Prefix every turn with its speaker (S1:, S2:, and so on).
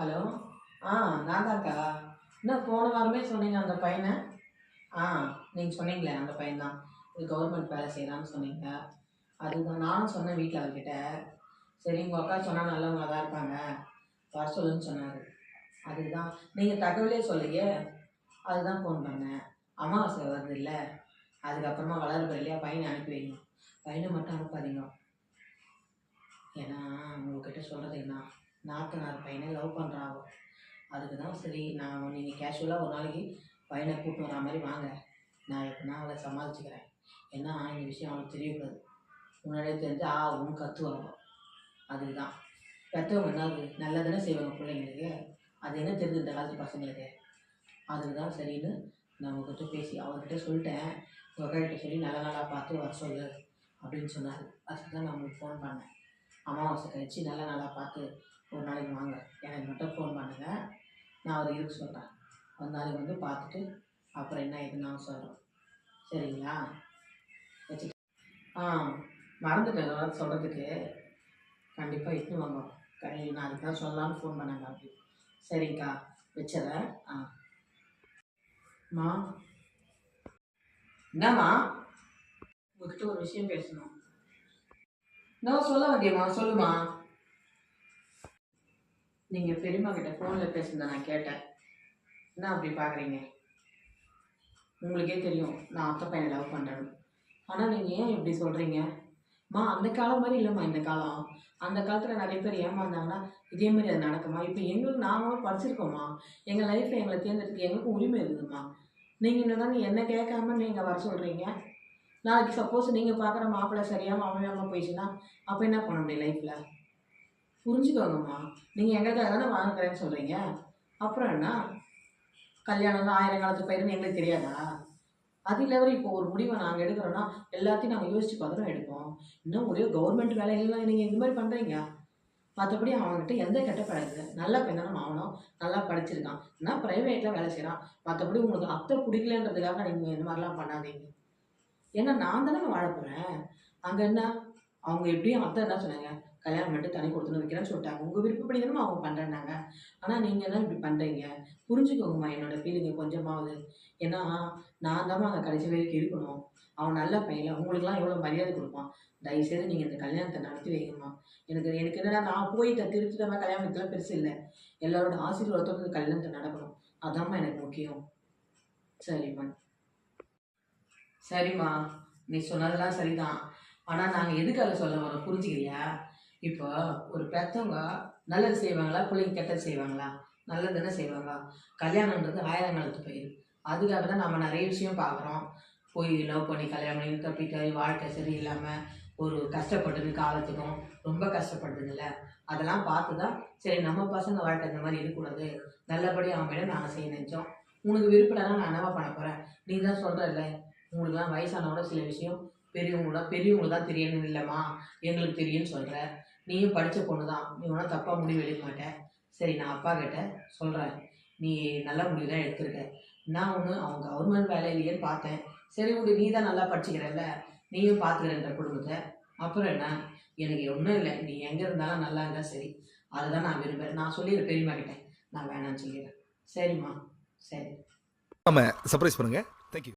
S1: Hello? ஆ நான் தான்க்கா என்ன போன வாரமே சொன்னீங்க அந்த பையனை? ஆ நீங்கள் சொன்னீங்களே அந்த பையன் தான் இது கவர்மெண்ட் வேலை செய்யலான்னு சொன்னீங்க. அதுதான் நானும் சொன்னேன் வீட்டில் அவர்கிட்ட. சரி உங்கள் அக்கா சொன்னால் நல்லவங்க தான் இருப்பாங்க. வர சொல்லுன்னு சொன்னார். அதுதான். நீங்கள் தகவலே சொல்லியே அதுதான் ஃபோன் பண்ணேன். அமாவாசை வருது இல்லை. அதுக்கப்புறமா வளர்ப்பு இல்லையா? பையனை அனுப்பி வைங்க. பையனை மட்டும் அனுப்பாதீங்க. ஏன்னா உங்ககிட்ட சொல்கிறது என்ன? நாத்தனார் பையனை லவ் பண்ணுறாங்க அதுக்கு தான் சரி நான் நீங்கள் கேஷுவலாக ஒரு நாளைக்கு பையனை கூப்பிட்டு வரா மாதிரி வாங்க. நான் எப்படின்னா அவளை சமாளிச்சுக்கிறேன். ஏன்னா இந்த விஷயம் அவனுக்கு தெரியக்கூடாது. முன்னாடியே தெரிஞ்சு ஆ ஒன்று கற்றுவாங்க அதுக்கு தான் பெற்றவங்க என்னது நல்லதானே செய்வாங்க பிள்ளைங்களுக்கு. அது என்ன தெரிஞ்சு இந்த காலத்து பசங்களுக்கு? அதுக்கு தான் சரின்னு நான் உங்ககிட்ட பேசி அவர்கிட்ட சொல்லிட்டேன். உங்கள் சொல்லி நல்ல நாளாக பார்த்து வர சொல்லு அப்படின்னு சொன்னார். அதுக்கு தான் நான் உங்களுக்கு ஃபோன் பண்ணேன். அமாவாசை கழிச்சு நல்ல நாளாக பார்த்து ஒரு நாளைக்கு வாங்க. எனக்கு மட்டும் ஃபோன் பண்ணுங்க. நான் அவர் இருக்க சொல்கிறேன் ஒரு நாளைக்கு வந்து பார்த்துட்டு அப்புறம் என்ன ஏதுன்னு நான் சரிங்களா? வச்சு ஆ மறந்துட்டேன் வர சொல்கிறதுக்கு கண்டிப்பாக இட்டுன்னு வாங்க கை நான் அதுக்கு தான் சொல்லலாம்னு ஃபோன் பண்ணாங்க அப்படி. சரிங்கக்கா வச்சிடறேன். ஆ. மா. என்னம்மா? உங்ககிட்ட ஒரு விஷயம் பேசணும். நான் சொல்ல வேண்டியம்மா சொல்லுமா? நீங்கள் பெரியம்மா கிட்ட ஃபோனில் பேசுனதை நான் கேட்டேன். என்ன அப்படி பார்க்குறீங்க உங்களுக்கே தெரியும் நான் அத்தை பையனை லவ் பண்ணுறேன் ஆனால் நீங்கள் ஏன் இப்படி சொல்கிறீங்க மா அந்த காலம் மாதிரி இல்லைம்மா இந்த காலம். அந்த காலத்தில் நிறைய பேர் ஏமாந்தாங்கன்னா இதே மாதிரி அது நடக்குமா? இப்போ எங்களுக்கு நாங்களும் படிச்சிருக்கோம்மா. எங்கள் லைஃப்பில் எங்களை தேர்ந்தெடுக்க எங்களுக்கும் உரிமை இருக்குதும்மா நீங்கள் இன்னும் தானே என்ன கேட்காம நீங்கள் வர சொல்கிறீங்க நாளைக்கு சப்போஸ் நீங்கள் பார்க்குற மாப்பிள்ளை சரியாக அமையாமல் போயிடுச்சுன்னா அப்போ என்ன பண்ண முடியும் லைஃப்பில் புரிஞ்சுக்கோங்கம்மா. நீங்கள் எங்களுக்காக தானே வாங்குறேன்னு சொல்கிறீங்க அப்புறம் என்ன? கல்யாணம் தான் ஆயிரம் காலத்து பயிருன்னு எங்களுக்கு தெரியாதா? அது இல்லாமல் இப்போ ஒரு முடிவை நாங்கள் எடுக்கிறோன்னா எல்லாத்தையும் நாங்கள் யோசிச்சு பார்த்து தான் எடுப்போம். இன்னும் ஒரே கவர்மெண்ட் வேலைகள்லாம் நீங்கள் இந்த மாதிரி பண்ணுறீங்க மற்றபடி அவன்கிட்ட எந்த கெட்ட பழகுது நல்ல பெண்ணான ஆகணும் நல்லா படிச்சிருக்கான். நான் ப்ரைவேட்டில் வேலை செய்கிறான் மற்றபடி உங்களுக்கு அத்தை பிடிக்கலன்றதுக்காக நீங்கள் இந்த மாதிரிலாம் பண்ணாதீங்க. ஏன்னா நான் தானே வாழ போகிறேன் அங்கே என்ன? அவங்க எப்படியும் அத்தை என்ன சொன்னாங்க? கல்யாணம் பண்ணிட்டு தனி கொடுத்துன்னு வைக்கிறேன்னு சொல்லிட்டாங்க. உங்கள் விருப்பப்படி தானே அவங்க பண்ணுறேன்னாங்க ஆனால் நீங்கள் என்ன இப்படி பண்ணுறீங்க புரிஞ்சுக்கோங்கம்மா என்னோட ஃபீலிங்கை கொஞ்சமாவது. ஏன்னா நான் தாம்மா அங்கே கடைசி வரைக்கும் இருக்கணும். அவன் நல்ல பையன் உங்களுக்குலாம் எவ்வளோ மரியாதை கொடுப்பான்? தயவுசெய்து நீங்கள் இந்த கல்யாணத்தை நடத்தி வைங்கம்மா. எனக்கு எனக்கு என்னடா நான் போய் த திருச்சிட்டமா கல்யாணத்துலாம் பெருசு இல்லை. எல்லாரோட ஆசீர்வாதத்தோட இந்த கல்யாணத்தை நடக்கணும். அதாம்மா எனக்கு முக்கியம். சரிம்மா. சரிம்மா நீ சொன்னதெல்லாம் சரிதான். ஆனால் நாங்கள் எதுக்காக சொல்ல வரோம்? புரிஞ்சுக்கிறியா? இப்போ ஒரு பெற்றவங்க நல்லது செய்வாங்களா? பிள்ளைங்க கெட்டது செய்வாங்களா? நல்லது தானே செய்வாங்க. கல்யாணன்றது ஆயிரம் காலத்து பயிர். அதுக்காக தான் நம்ம நிறைய விஷயம் பார்க்குறோம். போய் லவ் பண்ணி கல்யாணம் பண்ணி தப்பிக்க வாழ்க்கை சரியில்லாமல் ஒரு கஷ்டப்பட்டது காலத்துக்கும் ரொம்ப கஷ்டப்படுதுங்கல்ல அதெல்லாம் பார்த்து தான் சரி நம்ம பசங்க வாழ்க்கை இந்த மாதிரி இருக்கக்கூடாது. நல்லபடியாக அவன் மேலே நாங்கள் செய்ய நினச்சோம். உனக்கு விருப்பம்னா நான் என்னவா பண்ண போகிறேன் நீ தான் சொல்கிறல்ல உங்களுக்குலாம் வயசானவோட சில விஷயம் பெரியவங்களோட பெரியவங்களுக்கு தான் தெரியணும் இல்லைம்மா எங்களுக்கு தெரியும்னு சொல்கிற நீயும் படித்த பொண்ணு தான் நீ ஒன்றும் தப்பாக முடிவு எடுக்க மாட்டேன் சரி நான் அப்பா கிட்ட சொல்கிறேன் நீ நல்ல முடிவு தான் எடுத்திருக்க. நான் ஒன்று அவன் கவர்மெண்ட் வேலை இல்லையேன்னு பார்த்தேன். சரி உங்களுக்கு நீ தான் நல்லா படிச்சுக்கிறல்ல. நீயும் பார்த்துக்கிறன்ற குடும்பத்தை. அப்புறம் என்ன? எனக்கு ஒன்றும் இல்லை. நீ எங்கே இருந்தாலும் நல்லா இருந்தால் சரி. அதுதான் நான் விரும்புகிறேன் நான் சொல்லிடுறேன் பெரியம்மா கிட்டே. நான் வேணாம்னு சொல்லிடுறேன். சரிம்மா. சரி.
S2: ஆமாம் சர்ப்ரைஸ் பண்ணுங்கள்